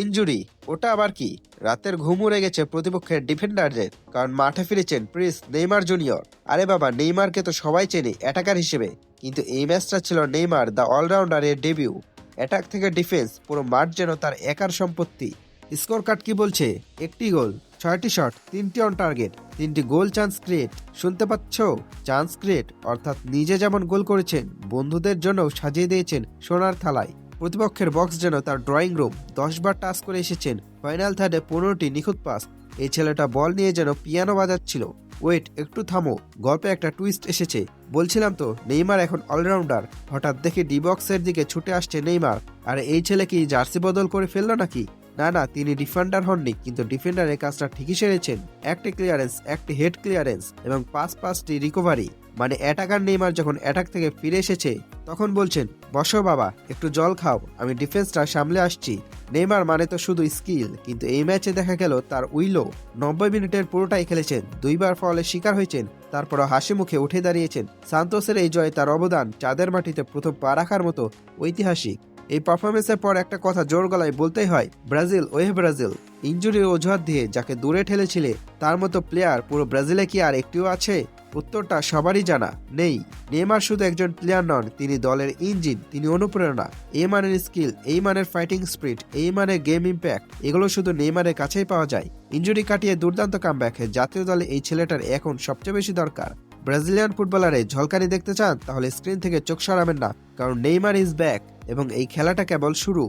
Injury, ওটা আবার কি? রাতের ঘুম উড়ে গেছে প্রতিপক্ষের ডিফেন্ডারদের, কারণ মাঠে ফিরেছেন প্রিন্স নেইমার জুনিয়র। আরে বাবা, নেইমারকে তো সবাই চেনে, অ্যাটাকার হিসেবে। কিন্তু এই ম্যাচটা ছিল নেইমার, দ্য অলরাউন্ডারের ডেবিউ। অ্যাটাক থেকে ডিফেন্স, পুরো মাঠ যেন তার একার সম্পত্তি। স্কোর কার্ড কি বলছে? একটি গোল, ছয়টি শট, তিনটি অন টার্গেট, তিনটি গোল চান্স ক্রিয়েট। শুনতে পাচ্ছ? চান্স ক্রিয়েট, অর্থাৎ নিজে যেমন গোল করেছেন, বন্ধুদের জন্য সাজিয়ে দিয়েছেন সোনার থালায়। প্রতিপক্ষের বক্স যেন তার ড্রয়িং রুম দশবার টাচ করে এসেছেন। ফাইনাল থার্ডে পনেরোটি নিখুঁত পাস এই ছেলেটা বল নিয়ে যেন পিয়ানো বাজাচ্ছিল। ওয়েট একটু থামো। গল্পে একটা টুইস্ট এসেছে। বলছিলাম তো, নেইমার এখন অলরাউন্ডার হঠাৎ দেখে ডি বক্সের দিকে ছুটে আসছে নেইমার। আর, এই ছেলে কি জার্সি বদল করে ফেলল নাকি? না না, তিনি ডিফেন্ডার হননি, কিন্তু ডিফেন্ডারের কাজটা ঠিকই সেরেছেন। একটি ক্লিয়ারেন্স একটি হেড ক্লিয়ারেন্স এবং পাঁচ পাঁচটি রিকভারি মানে অ্যাটাকার নেইমার যখন অ্যাটাক থেকে ফিরে এসেছে, তখন বলছেন, বসো বাবা, একটু জল খাও, আমি ডিফেন্সটা সামলে আসছি। নেইমার মানে তো শুধু স্কিল কিন্তু এই ম্যাচে দেখা গেল তার উইলো। নব্বই মিনিটের পুরোটাই খেলেছেন, দুইবার ফলের শিকার হয়েছেন, তারপরও হাসি মুখে উঠে দাঁড়িয়েছেন। সান্তোসের এই জয়ে তার অবদান চাঁদের মাটিতে প্রথম পা রাখার মতো ঐতিহাসিক। এই পারফরমেন্সের পর একটা কথা জোর গলায় বলতেই হয়, ব্রাজিল ওয়ে ব্রাজিল! ইঞ্জুরির অজুহাত দিয়ে যাকে দূরে ঠেলেছিলে, তার মতো প্লেয়ার পুরো ব্রাজিলে কি আর একটিও আছে? উত্তরটা সবারই জানা নেই। নেইমার শুধু একজন প্লেয়ার নন, তিনি দলের ইঞ্জিন তিনি অনুপ্রেরণা। এই মানের স্কিল এই মানের ফাইটিং স্পিরিট এই মানের গেম ইম্প্যাক্ট এগুলো শুধু নেইমারের কাছেই পাওয়া যায়। ইঞ্জুরি কাটিয়ে দুর্দান্ত কামব্যাক জাতীয় দলে এই ছেলেটার এখন সবচেয়ে বেশি দরকার। ব্রাজিলিয়ান ফুটবলারে ঝলকানি দেখতে চান, তাহলে স্ক্রিন থেকে চোখ সরাবেন না, কারণ নেইমার ইজ ব্যাক এবং এই খেলাটা কেবল শুরু।